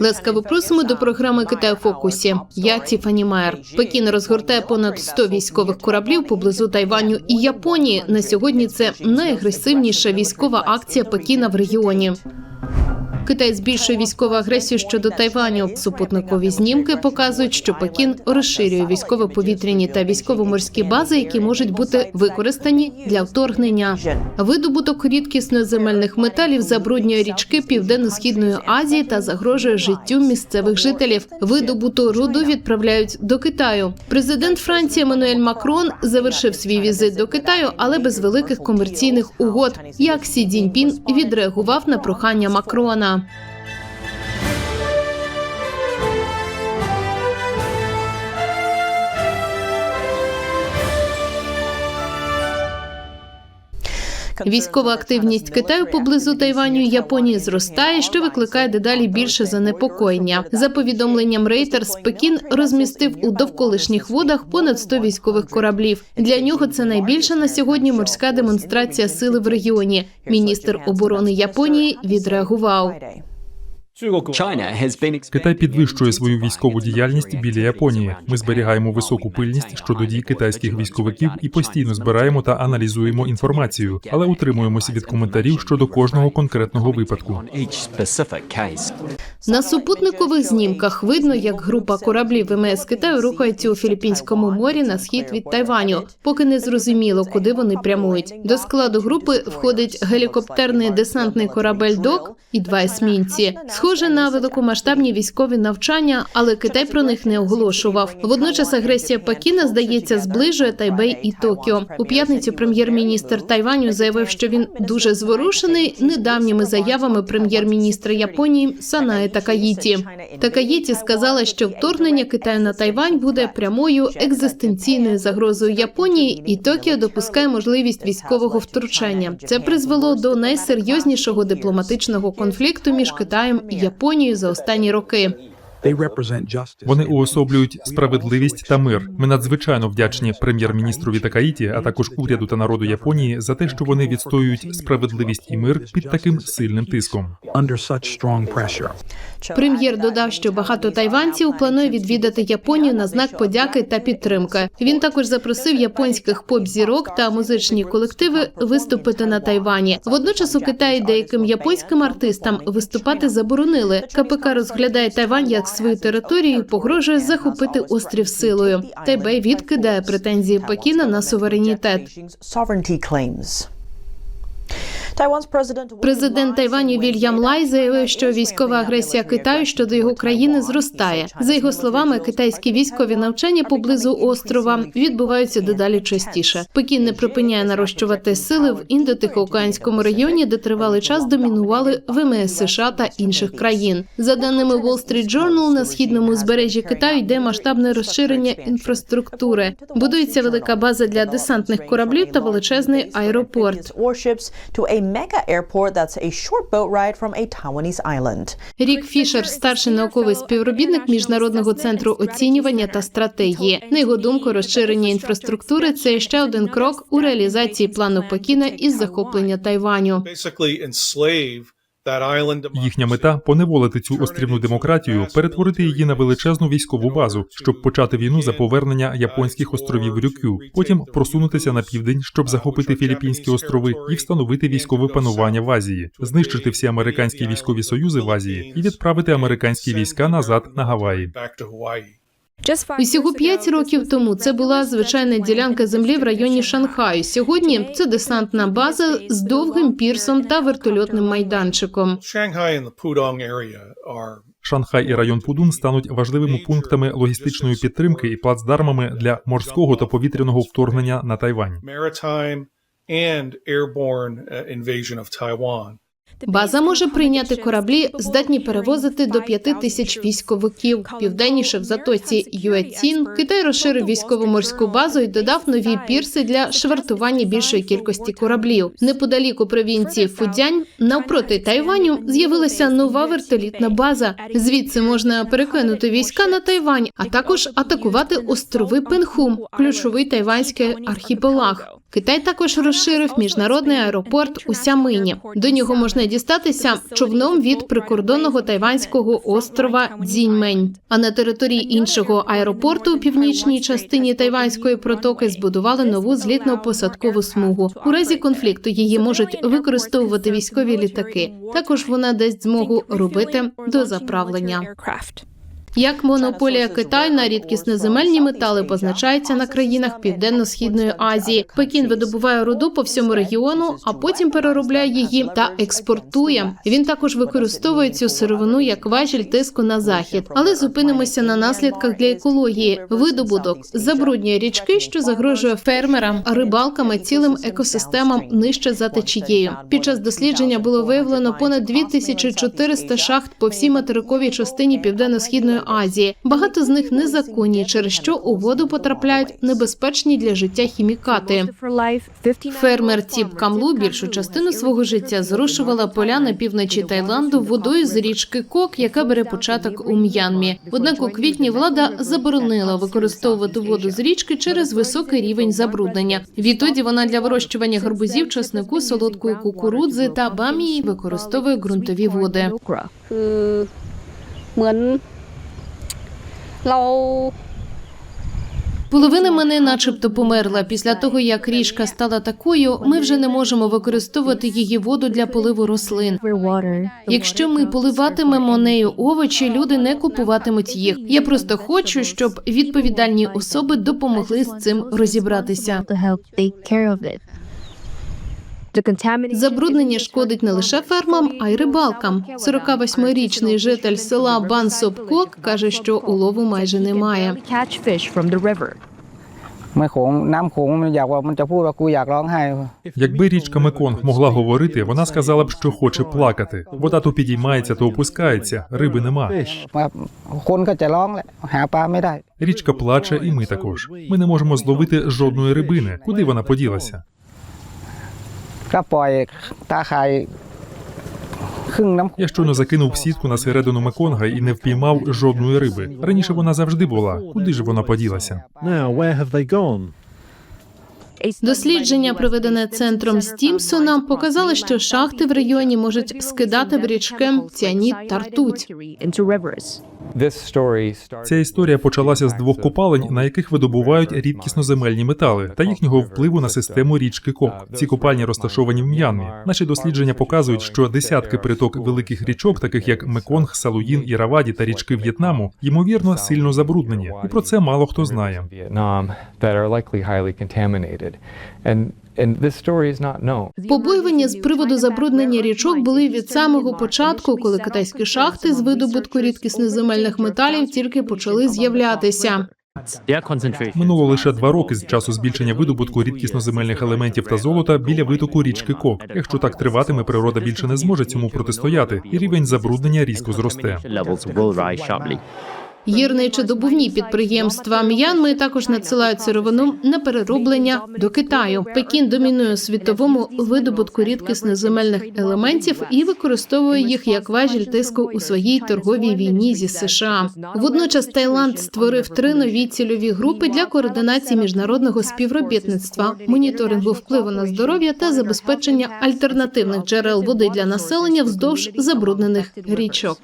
Ласкаво просимо до програми Китай у фокусі. Я Тіфані Майер. Пекін розгортає понад 100 військових кораблів поблизу Тайваню і Японії. На сьогодні це найагресивніша військова акція Пекіна в регіоні. Китай збільшує військову агресію щодо Тайваню. Супутникові знімки показують, що Пекін розширює військово-повітряні та військово-морські бази, які можуть бути використані для вторгнення. Видобуток рідкісноземельних металів забруднює річки Південно-східної Азії та загрожує життю місцевих жителів. Видобуту руду відправляють до Китаю. Президент Франції Еммануель Макрон завершив свій візит до Китаю, але без великих комерційних угод. Як Сі Цзіньпін відреагував на прохання Макрона дня. Військова активність Китаю поблизу Тайваню і Японії зростає, що викликає дедалі більше занепокоєння. За повідомленням Reuters, Пекін розмістив у довколишніх водах понад 100 військових кораблів. Для нього це найбільша на сьогодні морська демонстрація сили в регіоні. Міністр оборони Японії відреагував. Китай підвищує свою військову діяльність біля Японії. Ми зберігаємо високу пильність щодо дій китайських військовиків і постійно збираємо та аналізуємо інформацію, але утримуємося від коментарів щодо кожного конкретного випадку. На супутникових знімках видно, як група кораблів ВМС Китаю рухається у Філіппінському морі на схід від Тайваню, поки не зрозуміло, куди вони прямують. До складу групи входить гелікоптерний десантний корабель ДОК і два есмінці. Схоже на великомасштабні військові навчання, але Китай про них не оголошував. Водночас агресія Пекіна, здається, зближує Тайбей і Токіо. У п'ятницю прем'єр-міністр Тайваню заявив, що він дуже зворушений недавніми заявами прем'єр-міністра Японії Санаї Такаїті. Такаїті сказала, що вторгнення Китаю на Тайвань буде прямою екзистенційною загрозою Японії, і Токіо допускає можливість військового втручання. Це призвело до найсерйознішого дипломатичного конфлікту між Китаєм Японією за останні роки. Вони уособлюють справедливість та мир. Ми надзвичайно вдячні прем'єр-міністрові Такаїті, а також уряду та народу Японії за те, що вони відстоюють справедливість і мир під таким сильним тиском. Прем'єр додав, що багато тайванців планує відвідати Японію на знак подяки та підтримки. Він також запросив японських поп-зірок та музичні колективи виступити на Тайвані. Водночас у Китаї деяким японським артистам виступати заборонили. КПК розглядає Тайвань як свою територію погрожує захопити острів силою. Тайбей відкидає претензії Пекіна на суверенітет. Президент Тайваню Вільям Лай заявив, що військова агресія Китаю щодо його країни зростає. За його словами, китайські військові навчання поблизу острова відбуваються дедалі частіше. Пекін не припиняє нарощувати сили в індотихоокеанському районі, де тривалий час домінували ВМС США та інших країн. За даними Wall Street Journal, на східному узбережжі Китаю йде масштабне розширення інфраструктури. Будується велика база для десантних кораблів та величезний аеропорт. Mega airport that's a short boat ride from a Taiwanese island. Рік Фішер, старший науковий співробітник міжнародного центру оцінювання та стратегії. На його думку, розширення інфраструктури це ще один крок у реалізації плану Пекіна із захоплення Тайваню. Їхня мета поневолити цю острівну демократію, перетворити її на величезну військову базу, щоб почати війну за повернення японських островів Рюкю, потім просунутися на південь, щоб захопити Філіппінські острови і встановити військове панування в Азії, знищити всі американські військові союзи в Азії і відправити американські війська назад на Гаваї. Усього п'ять років тому це була звичайна ділянка землі в районі Шанхаю. Сьогодні це десантна база з довгим пірсом та вертольотним майданчиком. Шанхай і район Пудун стануть важливими пунктами логістичної підтримки і плацдармами для морського та повітряного вторгнення на Тайвань. База може прийняти кораблі, здатні перевозити до п'яти тисяч військовиків. Південніше в затоці Юецін Китай розширив військово-морську базу і додав нові пірси для швартування більшої кількості кораблів. Неподалік у провінції Фудзянь, навпроти Тайваню, з'явилася нова вертолітна база. Звідси можна перекинути війська на Тайвань, а також атакувати острови Пенхум, ключовий тайванський архіпелаг. Китай також розширив міжнародний аеропорт у Сямині. До нього можна дістатися човном від прикордонного тайванського острова Цзіньмень. А на території іншого аеропорту у північній частині тайванської протоки збудували нову злітно-посадкову смугу. У разі конфлікту її можуть використовувати військові літаки. Також вона дасть змогу робити дозаправлення. Як монополія Китаю на рідкісноземельні метали позначається на країнах Південно-східної Азії. Пекін видобуває руду по всьому регіону, а потім переробляє її та експортує. Він також використовує цю сировину як важіль тиску на захід. Але зупинимося на наслідках для екології. Видобуток забруднює річки, що загрожує фермерам, рибалками, цілим екосистемам нижче за течією. Під час дослідження було виявлено понад 2400 шахт по всій материковій частині південно-східної Азії. Багато з них незаконні, через що у воду потрапляють небезпечні для життя хімікати. Фермер Тіп Камлу більшу частину свого життя зрушувала поля на півночі Таїланду водою з річки Кок, яка бере початок у М'янмі. Однак у квітні влада заборонила використовувати воду з річки через високий рівень забруднення. Відтоді вона для вирощування гарбузів, часнику, солодкої кукурудзи та бамії використовує ґрунтові води. คือเหมือนเรา Половина мене, начебто, померла. Після того, як річка стала такою, ми вже не можемо використовувати її воду для поливу рослин. Якщо ми поливатимемо нею овочі, люди не купуватимуть їх. Я просто хочу, щоб відповідальні особи допомогли з цим розібратися. Забруднення шкодить не лише фермам, а й рибалкам. 48-річний житель села Бансопкок каже, що улову майже немає. Якби річка Меконг могла говорити, вона сказала б, що хоче плакати. Вода то підіймається, то опускається. Риби нема. Річка плаче, і ми також. Ми не можемо зловити жодної рибини. Куди вона поділася? ก็ปล่อยตาข่ายครึ่งน้ำ Я щойно закинув сітку на середину Меконга і не впіймав жодної риби. Раніше вона завжди була. Куди ж вона поділася? Now, where have they gone? Дослідження, проведене центром Стімсона, показало, що шахти в регіоні можуть скидати в річки ціаніт та ртуть. Ця історія почалася з двох копалень, на яких видобувають рідкісноземельні метали та їхнього впливу на систему річки Кок. Ці копальні розташовані в М'янмі. Наші дослідження показують, що десятки приток великих річок, таких як Меконг, Салуїн, Іраваді та річки В'єтнаму, ймовірно, сильно забруднені, і про це мало хто знає. Побоювання з приводу забруднення річок були від самого початку, коли китайські шахти з видобутку рідкісноземельних металів тільки почали з'являтися. Минуло лише два роки з часу збільшення видобутку рідкісноземельних елементів та золота біля витоку річки Кок. Якщо так триватиме, природа більше не зможе цьому протистояти, і рівень забруднення різко зросте. Гірничодобувні підприємства М'янми також надсилають сировину на перероблення до Китаю. Пекін домінує світовому видобутку рідкісноземельних елементів і використовує їх як важіль тиску у своїй торговій війні зі США. Водночас Таїланд створив три нові цільові групи для координації міжнародного співробітництва, моніторингу впливу на здоров'я та забезпечення альтернативних джерел води для населення вздовж забруднених річок.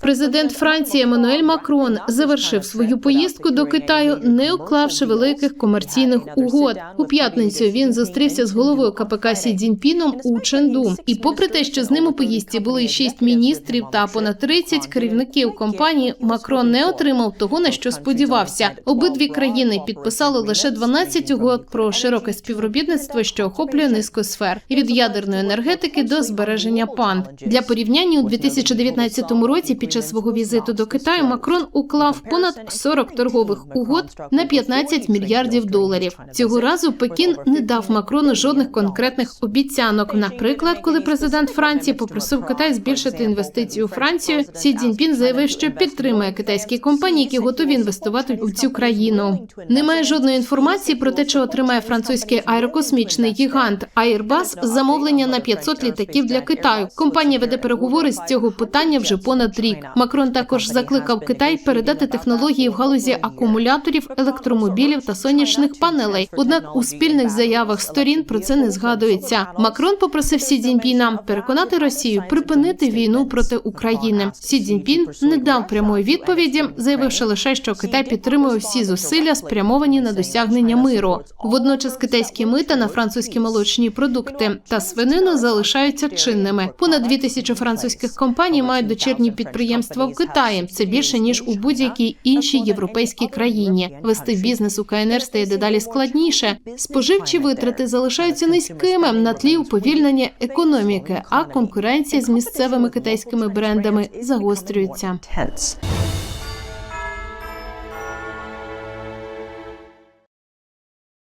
Президент Франції Еммануель Макрон завершив свою поїздку до Китаю, не уклавши великих комерційних угод. У п'ятницю він зустрівся з головою КПК Сі Цзіньпіном у Ченду. І попри те, що з ним у поїздці були шість міністрів та понад 30 керівників компанії, Макрон не отримав того, на що сподівався. Обидві країни підписали лише 12 угод про широке співробітництво, що охоплює низку сфер від ядерної енергетики до збереження панд. Для порівняння у 2019 році під час свого візиту до Китаю Макрон уклав понад 40 торгових угод на 15 мільярдів доларів. Цього разу Пекін не дав Макрону жодних конкретних обіцянок. Наприклад, коли президент Франції попросив Китай збільшити інвестиції у Францію, Сі Цзіньпін заявив, що підтримує китайські компанії, які готові інвестувати в цю країну. Немає жодної інформації про те, чи отримає французький аерокосмічний гігант Airbus замовлення на 500 літаків для Китаю. Компанія веде переговори з цього питання вже понад рік. Рік. Макрон також закликав Китай передати технології в галузі акумуляторів, електромобілів та сонячних панелей. Однак у спільних заявах сторін про це не згадується. Макрон попросив Сі Цзіньпіна переконати Росію припинити війну проти України. Сі Цзіньпін не дав прямої відповіді, заявивши лише, що Китай підтримує всі зусилля, спрямовані на досягнення миру. Водночас китайські мита на французькі молочні продукти та свинину залишаються чинними. Понад дві тисячі французьких компаній мають дочірні підприємства в Китаї. Це більше ніж у будь-якій іншій європейській країні. Вести бізнес у КНР стає дедалі складніше. Споживчі витрати залишаються низькими на тлі уповільнення економіки, а конкуренція з місцевими китайськими брендами загострюється.